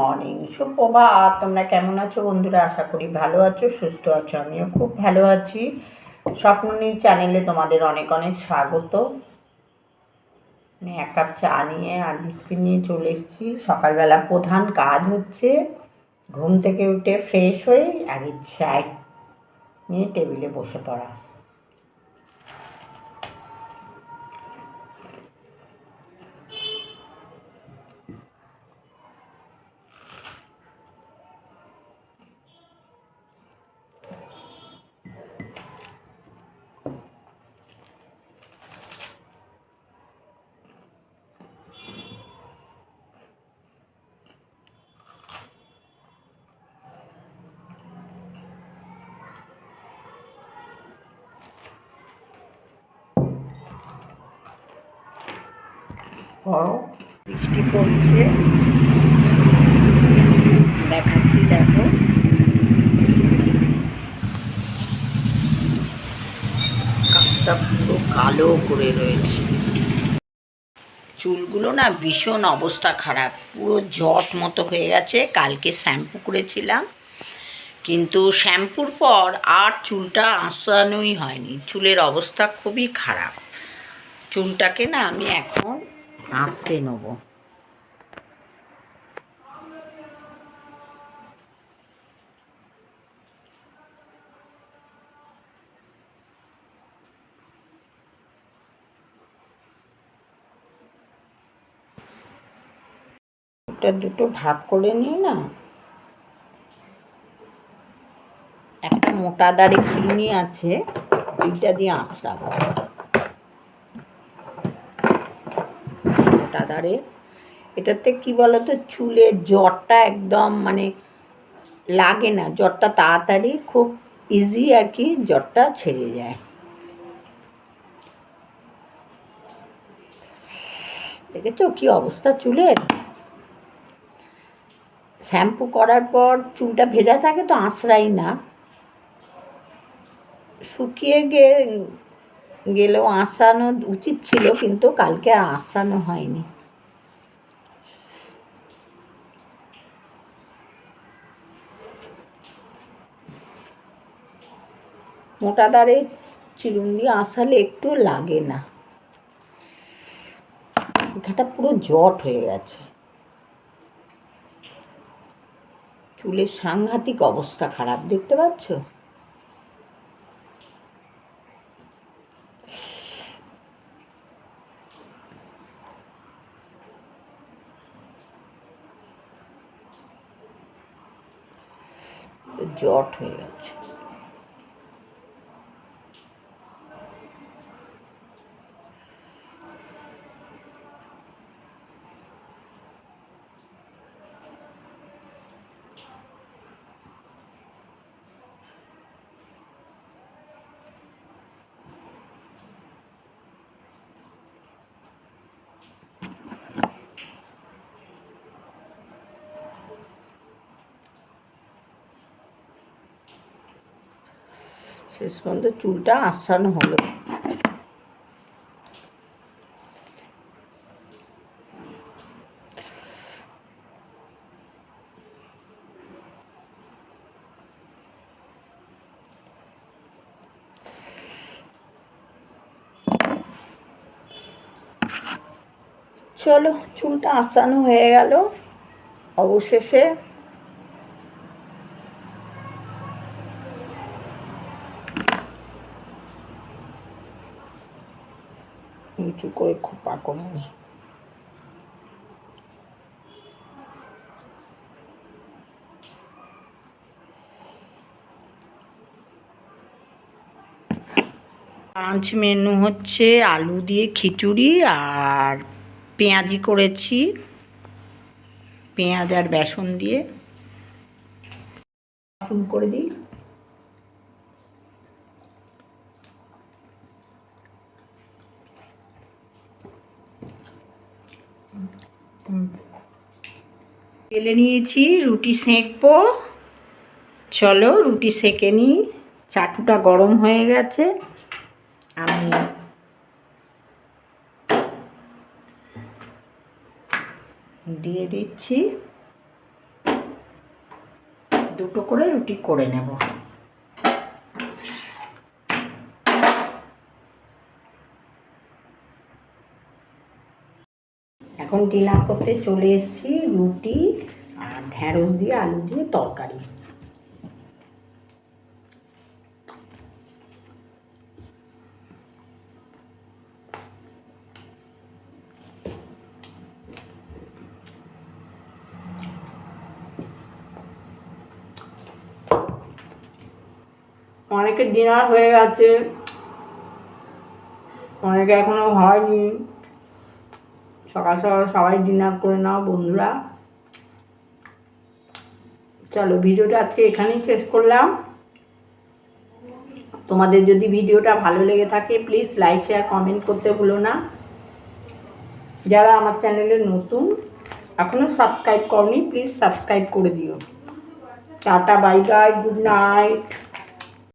Morning সুপ্রভাত তোমরা কেমন আছো? বন্ধুরা, আশা করি ভালো আছো, সুস্থ আছো, আমিও খুব ভালো আছি। স্বপ্ননী চ্যানেলে তোমাদের অনেক অনেক স্বাগত। আমি এক কাপ চা নিয়ে আর বিস্কিট নিয়ে চলে এসেছি। সকালবেলা প্রধান কাজ হচ্ছে ঘুম থেকে উঠে ফ্রেশ হয়ে আগে চায় নিয়ে টেবিলে বসে পড়া। বৃষ্টি পড়ছে। দেখাচ্ছি, দেখো। কাজটা পুরো কালো করে রয়েছে। চুলগুলো না ভীষণ অবস্থা খারাপ। পুরো জট মতো হয়ে গেছে। কালকে শ্যাম্পু করেছিলাম। কিন্তু শ্যাম্পুর পর আর চুলটা আসানোই হয়নি। চুলের অবস্থা খুবই খারাপ। চুলটাকে না আমি এখন আঁচড়ে নেব। দুটো ভাগ করে নিই না, একটা মোটা দাড়ি চিনি আছে এইটা দিয়ে আঁচড়াবো মোটা দাঁড়ে। এটাতে কি বলতো? চুলের জ্বরটা একদম মানে লাগে না। জ্বরটা তাড়াতাড়ি খুব ইজি আর কি জ্বরটা ছেড়ে যায়। দেখেছ কি অবস্থা চুলের? শ্যাম্পু করার পর চুলটা ভেজা থাকে তো আঁচড়াই না। শুকিয়ে গে গেলেও আসানো উচিত ছিল, কিন্তু কালকে আর আসানো হয়নি। মোটা দাঁড়ে চিরুন দিয়ে আসালে একটু লাগে না। এখানটা পুরো জট হয়ে গেছে। চুলের সাংঘাতিক অবস্থা খারাপ, দেখতে পাচ্ছ? জট হয়ে গেছে শেষ পর্যন্ত চুলটা আসানো হলো। চলো চুলটা আসানো হয়ে গেল। অবশেষে নিচু করে খোপা করে নি লাঞ্চ মেনু হচ্ছে আলু দিয়ে খিচুড়ি আর পেঁয়াজি করেছি পেঁয়াজ আর বেসন দিয়ে। করে দিই। তেলে নিয়েছি, রুটি সেঁকবো। চলো রুটি সেঁকে নিই। চাটুটা গরম হয়ে গেছে। আমি দিয়ে দিচ্ছি। দুটো করে রুটি করে নেব। এখন ডিনার করতে চলে এসেছি। রুটি আর ঢ্যাঁড়স দিয়ে আলু দিয়ে তরকারি। অনেকের ডিনার হয়ে গেছে। অনেকে এখনও হয়নি। সকাল সকাল সবাই ডিনার করে নাও, বন্ধুরা। চলো, ভিডিওটা আজকে এখানেই শেষ করলাম। তোমাদের যদি ভিডিওটা ভালো লেগে থাকে প্লিজ লাইক শেয়ার কমেন্ট করতে ভুলো না। যারা আমার চ্যানেলে নতুন এখনও সাবস্ক্রাইব করনি প্লিজ সাবস্ক্রাইব করে দিও। Tata bye bye good night